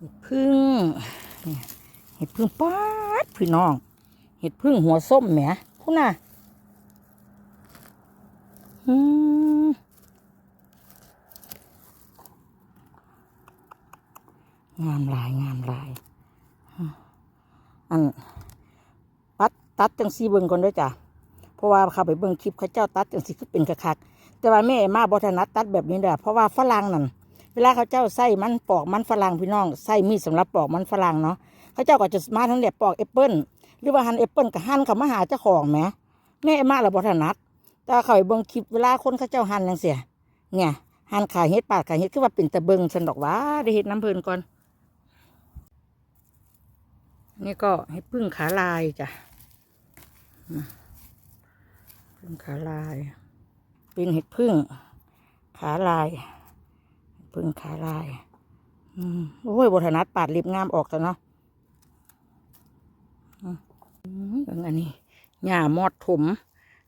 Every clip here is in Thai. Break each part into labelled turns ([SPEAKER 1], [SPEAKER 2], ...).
[SPEAKER 1] เห็ดพึ่งเห็ดพึ่งป๊าดพี่น้อง เห็ดพึ่งหัวส้มแหมคุณน่ะอืมงามหลายงามหลายอันตัดตัดจังสีเบิ่งก่อนด้วยจ้ะเพราะว่าเขาไปเบิ่งคลิปเขาเจ้าตัดจังสีคือเป็นคัก แต่ว่าแม่มาบอถนัดตัดแบบนี้เด้อเพราะว่าฝรั่งนั่น วลาเขาเจ้าใส่มันปอกมันฝรั่งพี่น้องใส่มีดสำหรับปอกมันฝรั่งเนาะเขาเจ้าก็จะมาทั้งแบบปอกแอปเปิ้ลหรือว่าหั่นแอปเปิ้ลกับหั่นเขามาหาเจ้าของแหมแม่มาละบ่ถนัดแต่าเขาไปเบิ่งคลิปเวลาคนเขาเจ้าหั่นจังเสียเนี่ยหั่นขายเฮ็ดปาดขายเฮ็ดคือว่าเป็นตะเบิงสันดอกว่าได้เฮ็ดน้ำเพลินก่อนนี่ก็เฮ็ดพึ่งขาลายจ้ะพึ่งขาลาย เป็นเห็ดพึ่งขาลาย พึ่งขาลาย อืมโอ้ยบทนัดปาดริบงามออกแต่เนาะอืมอันนี้หญ้ามอดถม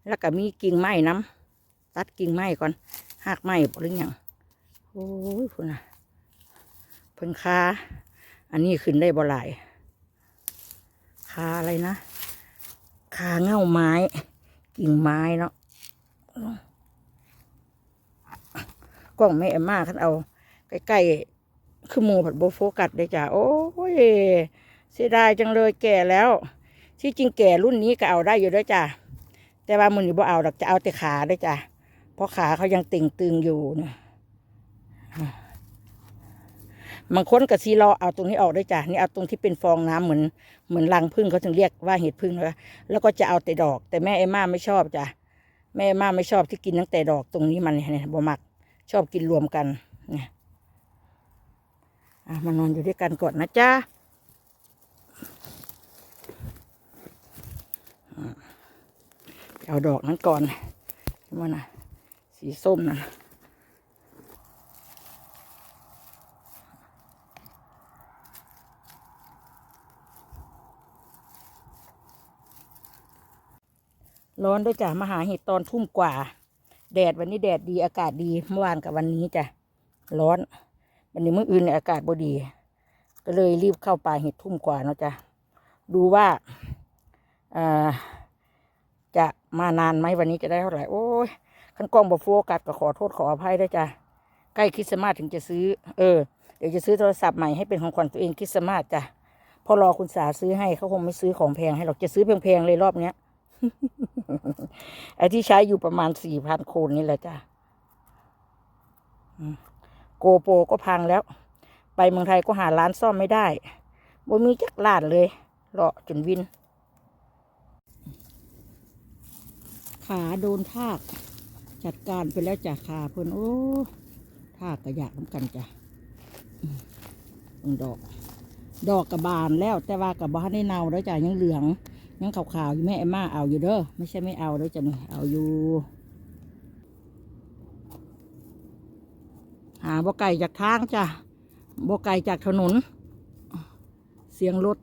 [SPEAKER 1] แล้วก็มีกิ่งไม้น้ำตัดกิ่งไม้ก่อนหักไม้บ่หรือยังโอ้ยพุ่นน่ะเพิ่งคาอันนี้ขึ้นได้บ่หลายคาอะไรนะคาเง่าไม้ กิ่งไม้เนาะกล้องแม่เอ็มมาคันเอา ใกล้ๆคือหมูผัดโบโฟกัสได้จ้ะโอ้ยเสียดายจังเลยแก่แล้ว ที่จริงแก่รุ่นนี้ก็เอาได้อยู่ด้วยจ้ะแต่ว่ามือนี้บ่เอาดอกจะเอาแต่ขาได้จ้ะเพราะขาเขายังติ่งตึงอยู่เนี่ยบางคนกับซีรอเอาตรงนี้ออกได้จ้ะนี่เอาตรงที่เป็นฟองน้ำเหมือนเหมือนรังพึ่งเขาถึงเรียกว่าเห็ดพึ่งเลยแล้วก็จะเอาแต่ดอก แต่แม่เอม่าไม่ชอบจ้ะแม่เอม่าไม่ชอบที่กินตั้งแต่ดอกตรงนี้มันเนี่ยบ่มักชอบกินรวมกันเนี่ย อะมานอนอยู่ด้วยกันก่อนนะจ๊ะเอาดอกนั้นก่อนมันนะสีส้มนะร้อนด้วยจ้ะมาหาเห็ดตอนทุ่มกว่า แดดวันนี้แดดดีอากาศดีเมื่อวานกับวันนี้จ้ะ ร้อน วันนี้เมื่ออื่นเนี่ยอากาศบดี ก็เลยรีบเข้าป่าเห็ดทุ่มกว่าเนาะจ้ะดูว่าอ่าจะมานานไหมวันนี้จะได้เท่าไหร่โอ้ยขันกล้องบอโฟกัสก็ขอโทษขออภัยด้วยจ้ะใกล้คริสต์มาสถึงจะซื้อ เออเดี๋ยวจะซื้อโทรศัพท์ใหม่ให้เป็นของขวัญตัวเองคริสต์มาสจ้ะพอรอคุณสาซื้อให้เขาคงไม่ซื้อของแพงให้หรอกจะซื้อแพงๆเลยรอบเนี้ยไอ้ที่ใช้อยู่ประมาณสี่พันโคนนี่แหละจ้ะ โกโปรก็พังแล้ว ไปเมืองไทยก็หาร้านซ่อมไม่ได้บ่มีจักร้านเลยเลาะจนวิน ขาโดนทาก จัดการไปแล้วจ้ะขาเพิ่นโอ้ทากกระยากน้ำกันจ้ะอืมเบิ่งดอก ดอกกระบานแล้วแต่ว่ากระบานได้เนาแล้วจ้ะยังเหลืองยังขาวๆอยู่แม่เอ็มม่าเอาอยู่เด้อไม่ใช่ไม่เอาเด้อจ้ะนี่เอาอยู่าบ่ไก่จากทางจ้ะบ่ไก่จากถนน เสียงรถ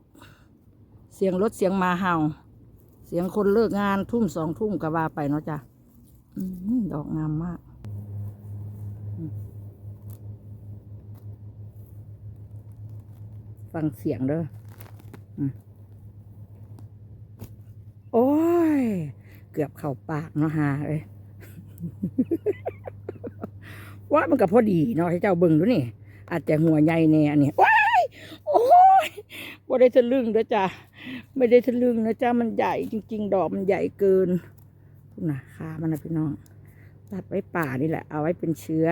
[SPEAKER 1] เสียงรถเสียงมาเห่า เสียงคนเลิกงานทุ่มสองทุ่มก็ว่าไปเนาะจ้ะดอกงามมากฟังเสียงเด้อโอ้ย เกือบเข้าปากเนาะฮาเอ้ย ว่ามันก็พอดีเนาะให้เจ้าเบิ่งดูนี่ อาจจะหัวใหญ่แน่อันนี้ว้ายโอ้ยบ่ได้ทะลึ่งนะจ้ะไม่ได้ทะลึ่งนะจ้ะมันใหญ่จริง ๆ ดอกมันใหญ่เกินคุณนะขามันนะพี่น้อง ตัดไว้ป่านี่แหละ เอาไว้เป็นเชื้อ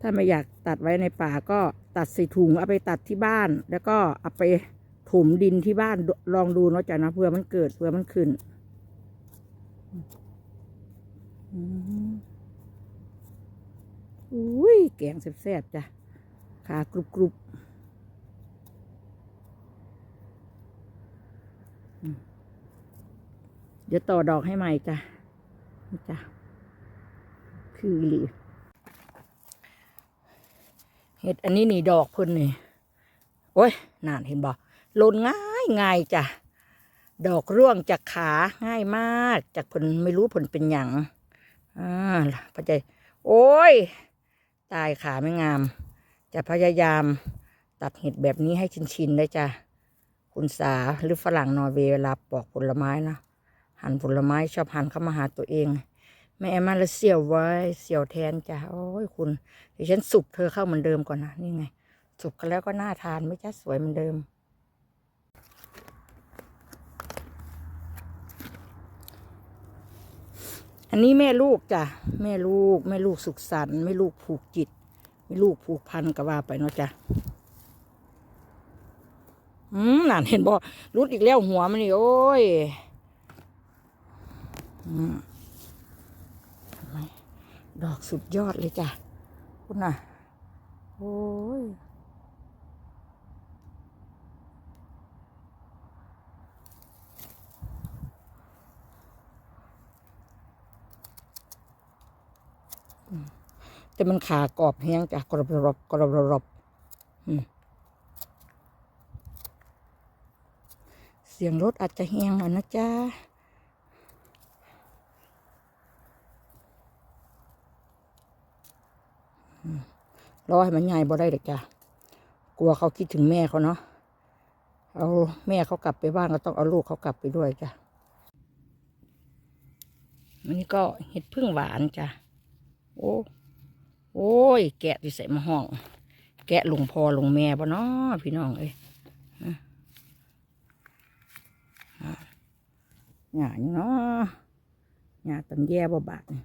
[SPEAKER 1] ถ้าไม่อยากตัดไว้ในป่าก็ตัดใส่ถุงเอาไปตัดที่บ้าน แล้วก็เอาไปถมดินที่บ้านลองดูเนาะจ้ะนะเผื่อมันเกิดเผื่อมันขึ้น อืม อุ้ยแกงแซ่บๆจ้ะขากรุบกรุบอืเดี๋ยวต่อดอกให้ใหม่จ้ะนี่จ้ะคือหลีเห็ดอันนี้นี่ดอกเพิ่นนี่โอ้ยนานเห็นบ่ล่นง่ายง่ายจ้ะดอกร่วงจากขาง่ายมาก จากผลไม่รู้ผลเป็นหยังอ่าพระใจ โอ้ย ตายขาไม่งาม จะพยายามตัดเห็ดแบบนี้ให้ชินๆได้จ้ะคุณสาหรือฝรั่งนอร์เวย์เวลาปอกผลไม้นะหั่นผลไม้ชอบหั่นเข้ามาหาตัวเอง แม่มาแล้วเสียวไว้เสียวแทนจ้ะโอ้ยคุณเดี๋ยวฉันสุกเธอเข้าเหมือนเดิมก่อนนะนี่ไง สุกกันแล้วก็น่าทานไม่จ้าสวยเหมือนเดิม อันนี้แม่ลูกจ้ะแม่ลูกแม่ลูกสุขสันต์แม่ลูกผูกจิตแม่ลูกผูกพันก็ว่าไปเนาะจ้ะอืมนั่นเห็นบ่รุดอีกแล้วหัวมันนี่โอ้ยอดอกสุดยอดเลยจ้ะคุณน่ะ โอ้ย แต่มันขากรอบแห้งจ้ะกรอบรอบกรอบรอบเสียงรถอาจจะแห้งหน่อยนะจ๊ะรอให้มันใหญ่บ่ได้เด็กจ้ะกลัวเขาคิดถึงแม่เขาเนาะเอาแม่เขากลับไปบ้านก็ต้องเอาลูกเขากลับไปด้วยจ้ะอันนี้ก็เห็ดพึ่งหวานจ้ะโอ้ โอ้ย แกะที่ใส่มาห้อง แกะลงพอลงแม่บ่เนาะพี่น้องเอ้ยหยาเนาะหยาตำแย่บ่บาดนี่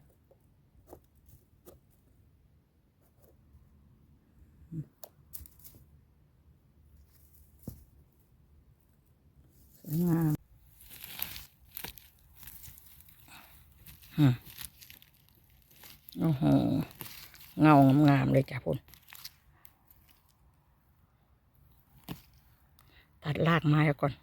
[SPEAKER 1] สวยงามฮะโอ้โห เงางามๆเลยจ้ะพุ่นตัดรากไม้ก่อน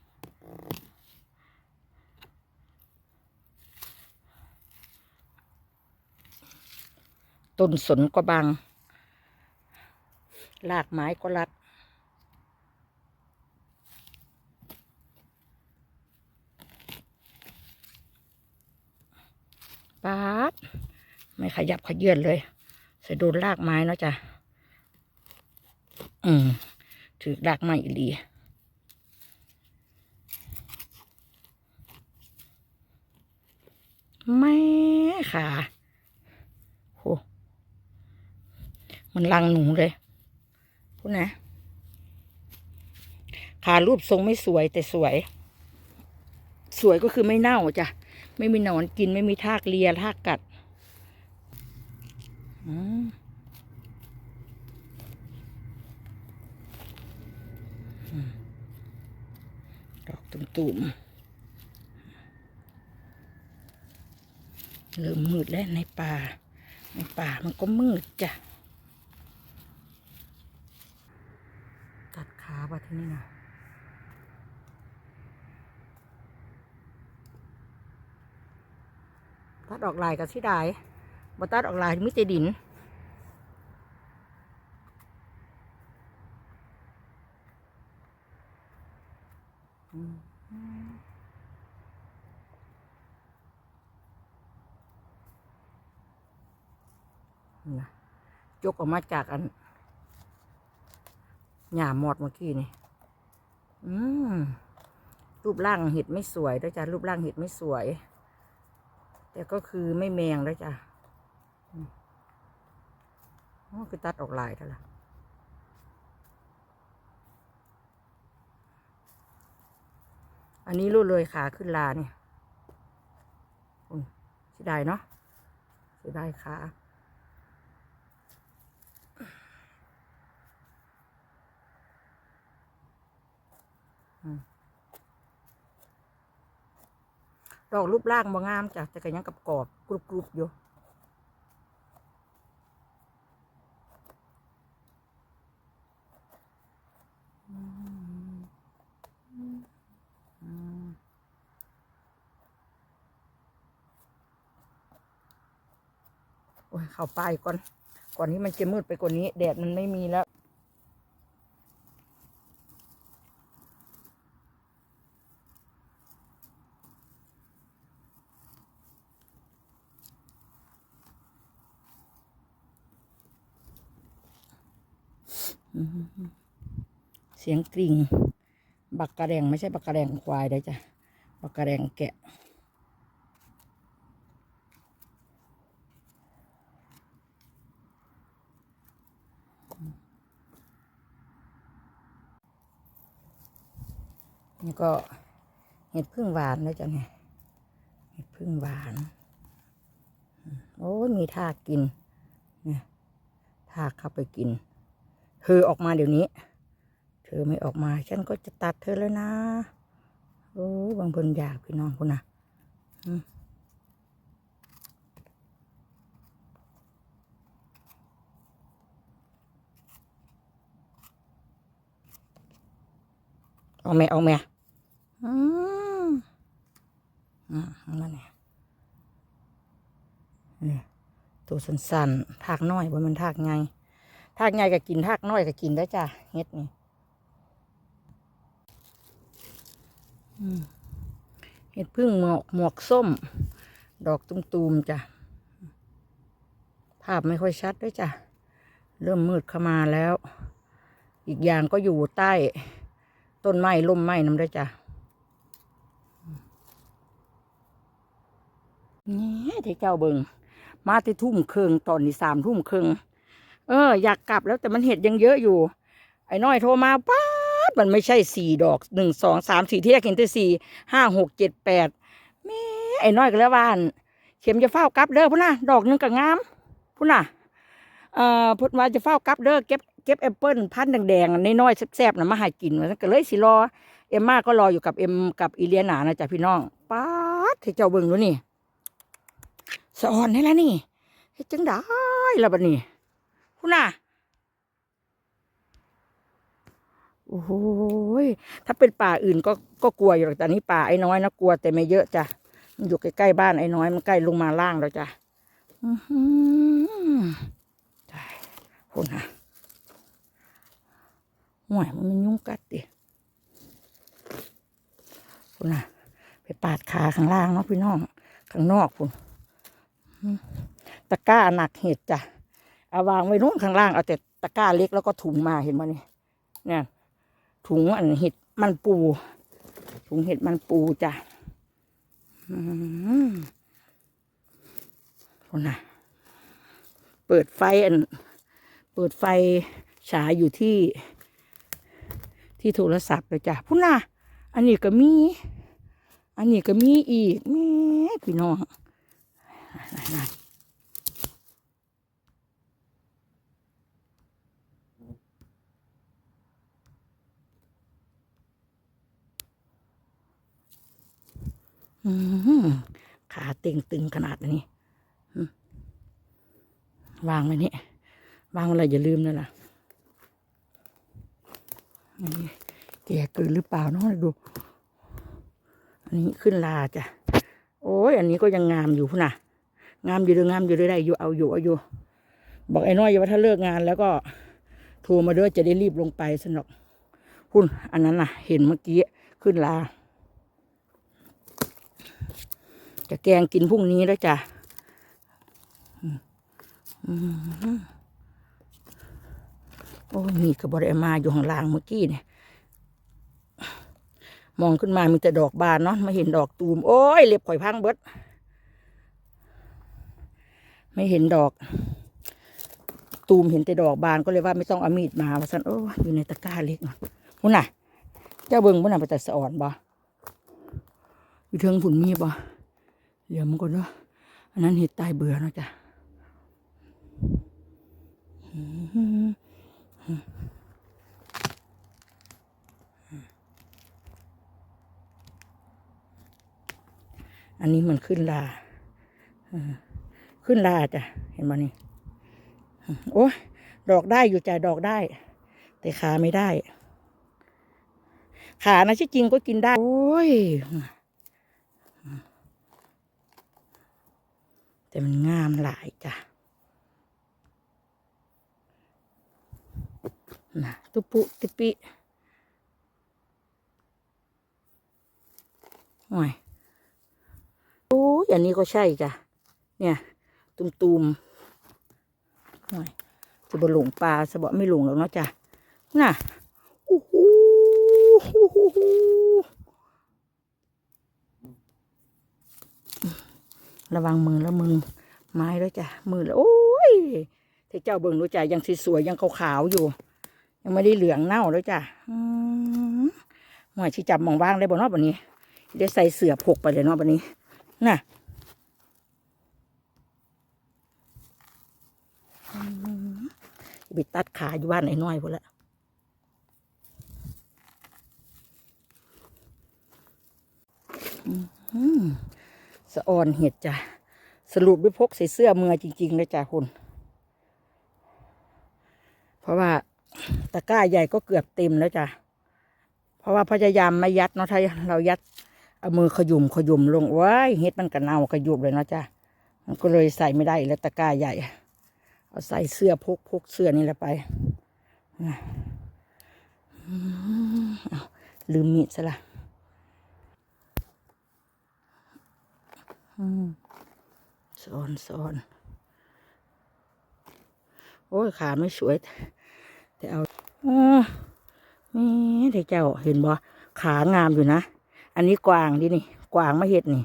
[SPEAKER 1] ต้นสนก็บางรากไม้ก็รัดป๊าดไม่ขยับขยื่นเลย ส่โดนรากไม้เนาะจ้ะ อืมถือรากไม้อีหลีแม่ค่ะโหมันลังหนูเลยพูดนะ ขารูปทรงไม่สวยแต่สวย สวยก็คือไม่เน่าจ้ะ ไม่มีหนอนกินไม่มีทากเลียทากกัด ดอกตุ่มๆเริ่มมืดแล้วในป่า ในป่ามันก็มืดจ้ะ ตัดขาไปที่นี่นะตัดออกลายกับที่ได้ บ่ตัดออกลายมิเตดินนะยกออกมาจากอันหญ้าหมอดเมื่อกี้นี่อืมรูปร่างเห็ดไม่สวยด้วยจ้ะรูปร่างเห็ดไม่สวย แต่ก็คือไม่แมงด้วยจ้ะ อ๋อคือตัดออกลายเท่าไหร่อันนี้รู้เลยขาขึ้นลาเนี่ยอืมเสียดายเนาะเสียดายขาดอกรูปร่างบ่งามจ้ะแต่ก็ยังกับกรอบกรุบกรุบๆอยู่ โอ้ยเข้าไปก่อน ก่อนที่มันจะมืดไปกว่านี้ แดดมันไม่มีแล้วเสียงกริ่ง บักกระแดงไม่ใช่บักกระแดงควายได้จ้ะ บักกระแดงแกะ ก็เห็ดพึ่งหวานนะจ๊ะเนี่ยเห็ดพึ่งหวาน โอ้มีทากกิน เนี่ยทากเข้าไปกิน เธอออกมาเดี๋ยวนี้ เธอไม่ออกมา ฉันก็จะตัดเธอแล้วนะ โอ้บางคนอยากพี่น้องคุณนะเอาแม่เอาแม่อืมอ่านั่นเนี่ยนี่ ตัวสั้นๆทากน้อยว่มันทากไงทากใหญ่ก็กินทากน้อยก็กินได้จ้ะเฮ็ดนี่เฮ็ดพึ่งหมวกหมวกส้ม ดอกตุ้มๆจ้ะ ภาพไม่ค่อยชัดด้วยจ้ะ เริ่มมืดเข้ามาแล้ว อีกอย่างก็อยู่ใต้ ต้นไม้ล่มไม้น้ำด้วยจ้ะนี่ที่เจ้าเบิง มาที่ทุ่มเครึ่งตอนนี้สามทุ่มเครึ่งเออ อยากกลับแล้วแต่มันเห็ดยังเยอะอยู่ ไอ้น้อยโทรมาป๊าดมันไม่ใช่สี่ดอกหนึ่งสองสามสี่ที่แรกเห็นแต่สี่ห้าหกเจ็ดแปดแม่ไอ้น้อยก็แล้วว่าน เข็มจะเฝ้ากลับเด้อพุ่นน่ะดอกหนึงก็งามพุ่นน่ะเอ่อพุ่นว่าจะเฝ้ากลับเด้อเก็บเก็บแอปเปิ้ลพันธุ์แดงๆน้อยๆแซ่บๆนะมาห้กินว่าซั่นก็เลยสิรอเอ็มมาก็รออยู่กับเอ็มกับอีเลียนานะจ๊ะพี่น้องป๊าดให้เจ้าเบิ่งดูนี่ สะอ่อนให้แล้วนี่เฮ็ดจังได้ละบัดนี้คุณน่ะโอ้โหยถ้าเป็นป่าอื่นก็ก็กลัวอยู่แต่นี้ป่าไอ้น้อยนะกลัวแต่ไม่เยอะจ้ะมันอยู่ใกล้ๆบ้านไอ้น้อยมันใกล้ลงมาล่างแล้วจ้ะอือหือใช่คุณน่ะห่วยมันยุ่งกัดดิคุณน่ะ ไปปาดขาข้างล่างเนาะพี่น้อง ข้างนอกคุณ ตะกร้าหนักเห็ดจ้ะเอาวางไว้นู้นข้างล่างเอาแต่ตะกร้าเล็กแล้วก็ถุงมาเห็นไหมนี่เนี่ยถุงอันเห็ดมันปู ถุงเห็ดมันปูจ้ะอืมคนน่ะ เปิดไฟอัน เปิดไฟฉายอยู่ที่ ที่โทรศัพท์เลยจ้ะพุ่นน่ะ อันนี้ก็มี อันนี้ก็มีอีกแม่พี่น้อง นั่นขาเต่งตึงขนาดนี้วางไว้นี่วางอะไรอย่าลืมนะล่ะนี่แกเกินหรือเปล่าเนาะดู อันนี้ขึ้นลาจ้ะ โอ้ยอันนี้ก็ยังงามอยู่พุ่นน่ะ งามอยู่เด้องามอยู่เด้อได้อยู่เอาอยู่เอาอยู่ บอกไอ้น้อยว่าถ้าเลิกงานแล้วก็โทรมาเด้อจะได้รีบลงไปสนอกพุ่นอันนั้นน่ะ เห็นเมื่อกี้ขึ้นลา จะแกงกินพรุ่งนี้แล้วจ้ะอืมอืมโอ้มีกระบอกมาอยู่ข้างล่างเมื่อกี้เนี่ยมองขึ้นมามีแต่ดอกบานเนาะม่เห็นดอกตูม โอ้ยเล็บข่อยพังเบิด ไม่เห็นดอก ตูมเห็นแต่ดอกบานก็เลยว่าไม่ต้องเอามีดมาว่าสันโอ้อยู่ในตะกร้าเล็กมุ่นน่ะ เจ้าเบิงมุ่นน่ะไปแต่สะอ่อนบ่อยู่เทิงผุนมีบ่เดี๋ยวมันก็เนาะอันนั้นเห็ดตายเบื่อเนาะจ้ะอันนี้มันขึ้นลาอ ขึ้นลาจ้ะ เห็นไหมนี่ โอ้ดอกได้อยู่จ้ะดอกได้ แต่ขาไม่ได้ ขานะที่จริงก็กินได้ โอ้ย แต่มันงามหลายจ้ะนะตุปุติปิโอ้ยโอ้ยอันนี้ก็ใช่จ้ะ เนี่ย ตุมตุมๆโอ้ยจะบหลงปลาสะบะไม่หลงหรอกเนาะจ้ะน่ะโอ้โหระวังมือแล้วมือไม้แล้วจ้ะมือแล้วโอ้ยถ้าเจ้าเบิ่งดูจ้ะยังสวยๆยังขาวๆอยู่ ยังไม่ได้เหลืองเน่าแล้วจ้ะอืมหวยที่จับมองว่างได้บ่เนอกบันนี้เดี๋ยวใส่เสือผกไปเลยเนาะบันนี้ น่ะอืม ไปตัดขาอยู่บ้านไอ้น้อยพอละสะออนเห็ดจ้ะ สรุปด้วยพกใส่เสื้อเมือจริงๆเลยจ้ะคุณ เพราะว่าตะกร้าใหญ่ก็เกือบเต็มแล้วจ้ะ เพราะว่าพยายามไม่ยัดเนาะถ้าเรายัดเอามือขยุมขยุมลงว้ายเฮ็ดมันก็เน่าขยุบเลยเนาะจ้ะ มันก็เลยใส่ไม่ได้แล้วตะกร้าใหญ่ เอาใส่เสื้อพกพกเสื้อนี่แหละไปลืมมีดซะละสอนสอนโอ้ยขาไม่สวย แต่เอาออนี่เดี๋ยวเจ้าเห็นบ่ขางามอยู่นะ อันนี้กวางดินี่ กวางมาเห็ดนี่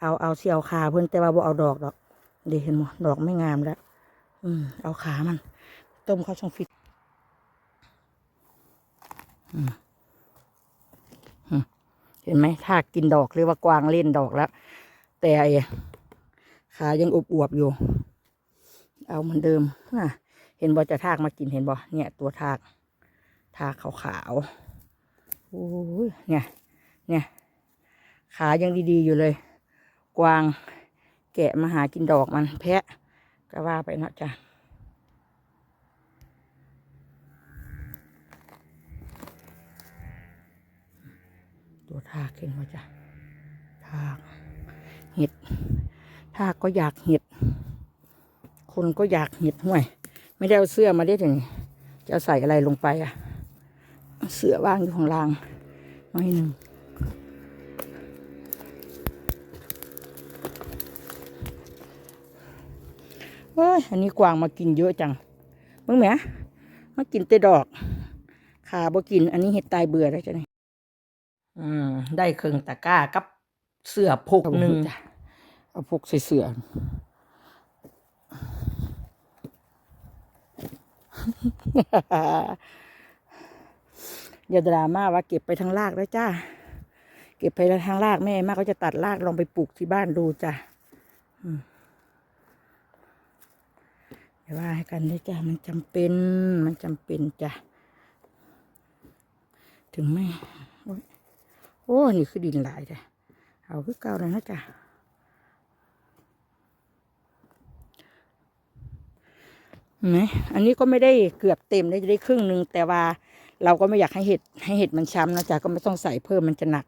[SPEAKER 1] เอาเอาเสียวขาเพิ่นแต่ว่าบ่เอาดอกดอกเดี๋ยวเห็นบ่ดอกไม่งามแล้ว อืม เอาขามัน ต้มข้าวช่องฟิตอืมเห็นไหมถ้ากินดอกเรียกว่ากวางเล่นดอกแล้ว แต่ไอ้ขายังอวบอยู่ เอาเหมือนเดิมน่ะเห็นบอจะทากมากินเห็นบอเนี่ย ตัวทาก ทากขาวๆโอ้ยเนี่ย เนี่ย ขายังดีๆอยู่เลย กวางแกะมาหากินดอกมันแพะ ก็ว่าไปเนาะจ้ะตัวทากเห็นบ่จ้ะทากเห็ดทากก็อยากเห็ด คนก็อยากเห็ดห่วย ไม่ได้เอาเสื้อมาได้ถึงจะใส่อะไรลงไปอะเสื้อว่างอยู่ของรางน้อยหนึ่ง เว้ย อันนี้กวางมากินเยอะจังเบิ่งแหมมากินแต่ดอก ขาบ่กิน อันนี้เห็ดตายเบื่อแล้วจ้ะนี่อืม ได้เครื่องตะกร้ากับเสื้อพกหนึ่งจ้ะ เอาพกใส่เสื้ออย่าดราม่าว่าเก็บไปทางรากแล้วจ้า เก็บไปทางรากแม่มากก็จะตัดรากลองไปปลูกที่บ้านดูจ้ะอืมอย่า ว่าให้กันด้วยจ้ะมันจำเป็นมันจำเป็นจ้ะถึงไม่โอ้ยโอ้นี่คือดินหลายจ้ะเอาคือเก่าเลยนะจ้ะเนไหมอันนี้ก็ไม่ได้เกือบเต็มได้ได้ครึ่งหนึ่งแต่ว่าเราก็ไม่อยากให้เห็ดให้เห็ดมันช้ำนะจ๊ะก็ไม่ต้องใส่เพิ่มมันจะหนัก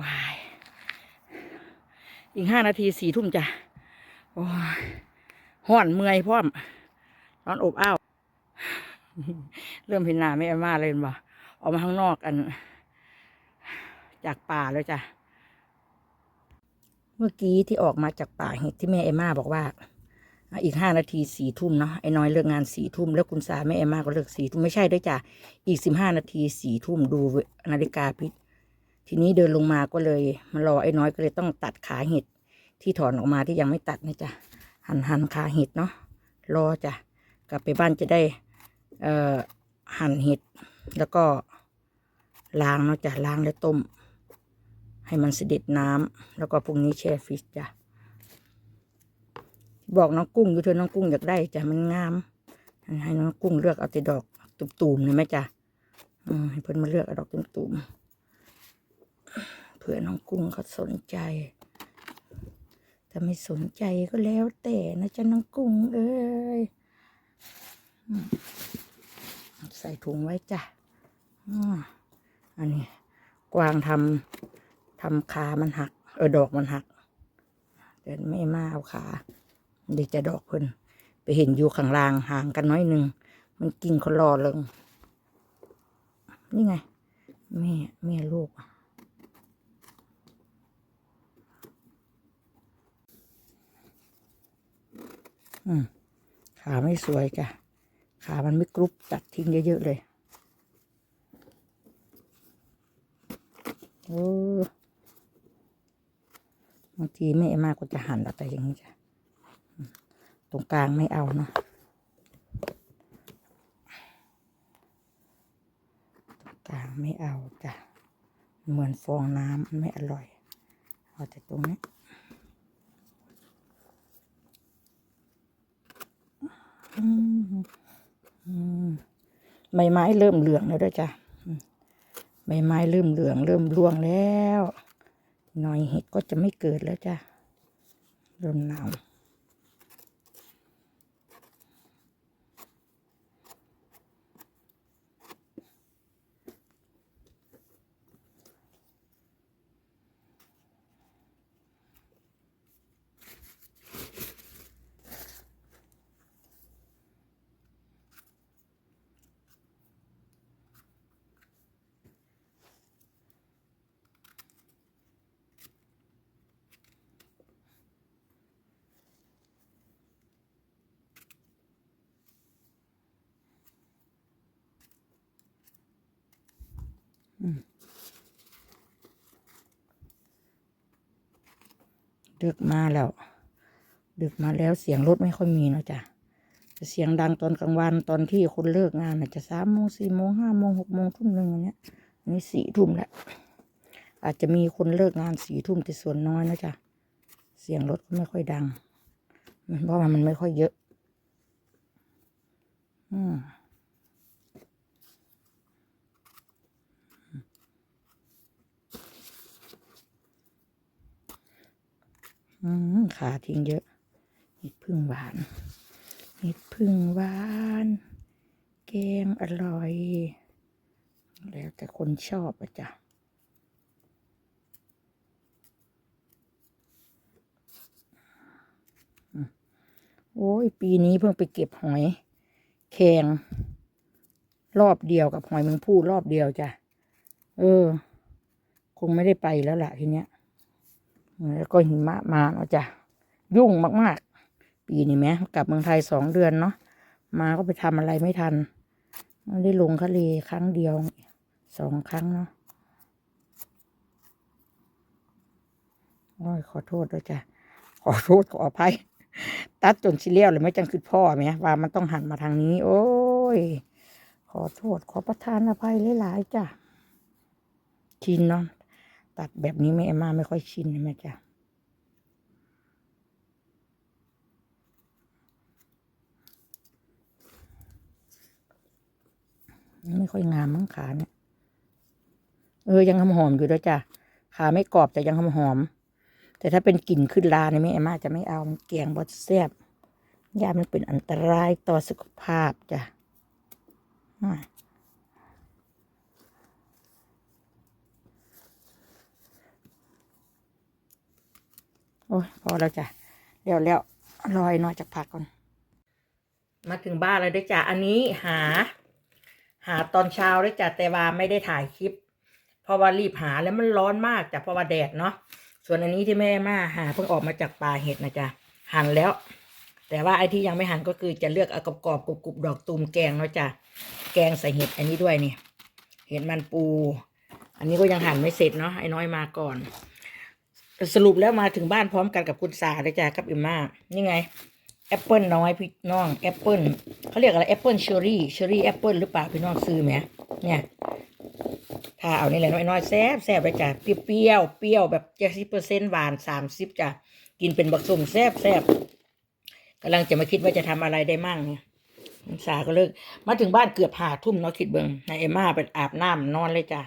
[SPEAKER 1] วาย อีกห้านาทีสี่ทุ่มจ้ะโอ้ยห่อนเมื่อยพร้อมร้อนอบอ้าวเริ่มเห็นหน้าไม่อามาเลยบ่ออกมาข้างนอกอัน จากป่าแล้วจ้ะเมื่อกี้ที่ออกมาจากป่าเห็ดที่แม่เอม่าบอกว่า อีกห้านาทีสี่ทุ่มเนาะไอ้น้อยเลิกงานสี่ทุ่มแล้วคุณสาแม่เอมม่าก็เลิกสี่ทุ่มไม่ใช่ด้วยจ้ะอีกสิบห้านาทีสี่ทุ่มดูนาฬิกาพิษ ทีนี้เดินลงมาก็เลยมารอไอ้น้อยก็เลยต้องตัดขาเห็ดที่ถอนออกมาที่ยังไม่ตัดนะจ๊ะหันหันขาเห็ดเนาะรอจ้ะกลับไปบ้านจะได้เอ่อหั่นเห็ดแล้วก็ล้างเนาะจ้ะล้างแล้วต้ม ให้มันเสด็จน้ำแล้วก็พรุ่งนี้แช่ฟรีซจ้ะบอกน้องกุ้งอยู่เธอะน้องกุ้งอยากได้จ้ะมันงามให้น้องกุ้งเลือกเอาแต่ดอกตุ่มๆเลยไหมจ้ะอืมให้เพิ่นมาเลือกเอาดอกตุ่มๆ ผื่อน้องกุ้งเขาสนใจถ้าไม่สนใจก็แล้วแต่นะจ๊ะน้องกุ้งเอ้ยใส่ถุงไว้จ้ะอันนี้กวางทำทำขามันหัก เออดอกมันหักแต่ไม่มาเอาขาเดี๋ยวจะดอกเพิ่นไปเห็นอยู่ข้างล่างห่างกันน้อยหนึ่ง มันกิ่งเขารอเลงนี่ไง แม่ แม่ลูกอืม ขาไม่สวยจ้ะขามันไม่กรุบตัดทิ้งเยอะๆเลยโอ้บางทีแม่มากก็จะหั่นอาแต่อย่างนี้จ้ะตรงกลางไม่เอาเนาะตรงกลางไม่เอาจ้ะเหมือนฟองน้ำไม่อร่อยเอาแต่ตรงนี้ อืมอืม ใบไม้เริ่มเหลืองแล้วด้วยจ้ะใบไม้เริ่มเหลือง เริ่มร่วงแล้ว หน่อยเห็ดก็จะไม่เกิดแล้วจ้ะ เริ่มหนาว ดึกมาแล้ว ดึกมาแล้วเสียงรถไม่ค่อยมีเนาะจ้ะจะเสียงดังตอนกลางวันตอนที่คนเลิกงานอาจจะสามโมงสี่โมงห้าโมงหกโมงทุ่มหนึ่งอันเนี้ยนนี้สี่ทุ่มแล้วอาจจะมีคนเลิกงานสี่ทุ่มแต่ส่วนน้อยนะจ๊ะเสียงรถก็ไม่ค่อยดัง เพราะว่ามันไม่ค่อยเยอะ อืม อืมขาทิ้งเยอะเห็ดพึ่งหวานเห็ดพึ่งหวาน แกงอร่อย แล้วแต่คนชอบอะจ้ะโอ้ย ปีนี้เพิ่งไปเก็บหอยแคงรอบเดียวกับหอยมึงพูดรอบเดียวจ้ะ เออ คงไม่ได้ไปแล้วล่ะทีเนี้ย แล้วก็หิมะมาเนาะจ้ะยุ่งมากๆ ปีนี้แม้กลับเมืองไทยสองเดือนเนาะมาก็ไปทำอะไรไม่ทันไม่ได้ลงทะเลครั้งเดียวสองครั้งเนาะโอ้ยขอโทษด้วยจ้ะขอโทษขออภัย ตัดจนชิเลียวเลยไม่จังคือพ่อไหมว่ามันต้องหันมาทางนี้ โอ้ย ขอโทษขอประทานอภัยหลายๆจ้ะชินเนาะ ตัดแบบนี้แม่มาไม่ค่อยชินนะแม่จ้ะไม่ค่อยงามมั้งขาเนี่ย เออ ยังหอมหอมอยู่ด้วยจ้ะ ขาไม่กรอบแต่ยังหอมหอม แต่ถ้าเป็นกลิ่นขึ้นลาเนี่ยแม่มาจะไม่เอามันแกงบดแซ่บยามันเป็นอันตรายต่อสุขภาพจ้ะ โอ้ยพอแล้วจ้ะเดี๋ยวแล้วรอยน้อยจากผักก่อน มาถึงบ้านแล้วด้วยจ้ะอันนี้หา หาตอนเช้าด้วยจ้ะแต่ว่าไม่ได้ถ่ายคลิป เพราะว่ารีบหาแล้วมันร้อนมากจ้ะเพราะว่าแดดเนาะส่วนอันนี้ที่แม่มาหาเพิ่งออกมาจากป่าเห็ดนะจ๊ะหั่นแล้ว แต่ว่าไอ้ที่ยังไม่หั่นก็คือจะเลือกเอากรอบๆกรุบๆดอกตูมแกงเนาะจ้ะแกงใส่เห็ดอันนี้ด้วยนี่เห็ดมันปู อันนี้ก็ยังหั่นไม่เสร็จเนาะไอ้น้อยมาก่อน สรุปแล้วมาถึงบ้านพร้อมกันกับคุณสาเลยจ้ะกับอิมมานี่ไงแอปเปิลน้อยพี่น้องแอปเปิลเขาเรียกอะไรแอปเปิลเชอรี่เชอรี่แอปเปิลหรือเปล่าพี่น้องซื้อไหมเนี่ยถ้าเอานี่แหละน้อยๆแซ่บแซ่บเลยจ้ะเปรี้ยวเปรี้ยวแบบเจ็ดสิบเปอร์เซ็นต์หวานสามสิบจ้ะกินเป็นบักสุ่มแซ่บแซ่บกำลังจะมาคิดว่าจะทำอะไรได้มั่งเนี่ยคุณสาก็เลิกมาถึงบ้านเกือบหาทุ่มเนาะคิดเบิงนายเอมม่าไปอาบน้ำนอนเลยจ้ะ